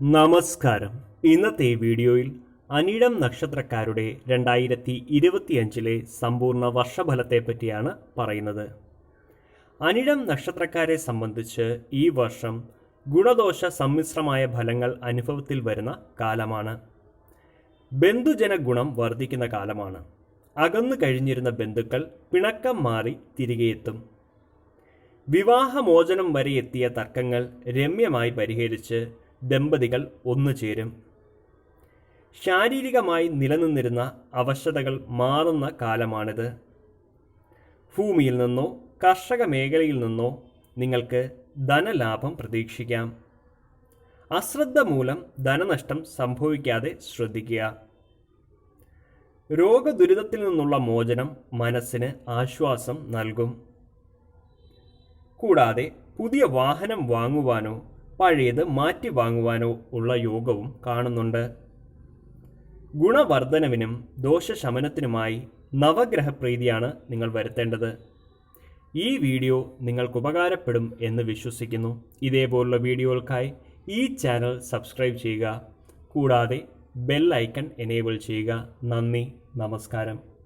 നമസ്കാരം. ഇന്നത്തെ വീഡിയോയിൽ അനിഴം നക്ഷത്രക്കാരുടെ രണ്ടായിരത്തി ഇരുപത്തിയഞ്ചിലെ സമ്പൂർണ വർഷഫലത്തെ പറ്റിയാണ് പറയുന്നത്. അനിഴം നക്ഷത്രക്കാരെ സംബന്ധിച്ച് ഈ വർഷം ഗുണദോഷ സമ്മിശ്രമായ ഫലങ്ങൾ അനുഭവത്തിൽ വരുന്ന കാലമാണ്. ബന്ധുജന ഗുണം വർദ്ധിക്കുന്ന കാലമാണ്. അകന്നു കഴിഞ്ഞിരുന്ന ബന്ധുക്കൾ പിണക്കം മാറി തിരികെ എത്തും. വിവാഹമോചനം വരെ എത്തിയ തർക്കങ്ങൾ രമ്യമായി പരിഹരിച്ച് ദമ്പതികൾ ഒന്നു ചേരും. ശാരീരികമായി നിലനിന്നിരുന്ന അവശതകൾ മാറുന്ന കാലമാണിത്. ഭൂമിയിൽ നിന്നോ കർഷക മേഖലയിൽ നിന്നോ നിങ്ങൾക്ക് ധനലാഭം പ്രതീക്ഷിക്കാം. അശ്രദ്ധ മൂലം ധനനഷ്ടം സംഭവിക്കാതെ ശ്രദ്ധിക്കുക. രോഗദുരിതത്തിൽ നിന്നുള്ള മോചനം മനസ്സിന് ആശ്വാസം നൽകും. കൂടാതെ പുതിയ വാഹനം വാങ്ങുവാനോ പഴയത് മാറ്റി വാങ്ങുവാനോ ഉള്ള യോഗവും കാണുന്നുണ്ട്. ഗുണവർദ്ധനവിനും ദോഷശമനത്തിനുമായി നവഗ്രഹപ്രീതിയാണ് നിങ്ങൾ വരുത്തേണ്ടത്. ഈ വീഡിയോ നിങ്ങൾക്ക് ഉപകാരപ്പെടും എന്ന് വിശ്വസിക്കുന്നു. ഇതേപോലുള്ള വീഡിയോകൾക്കായി ഈ ചാനൽ സബ്സ്ക്രൈബ് ചെയ്യുക. കൂടാതെ ബെൽ ഐക്കൺ എനേബിൾ ചെയ്യുക. നന്ദി. നമസ്കാരം.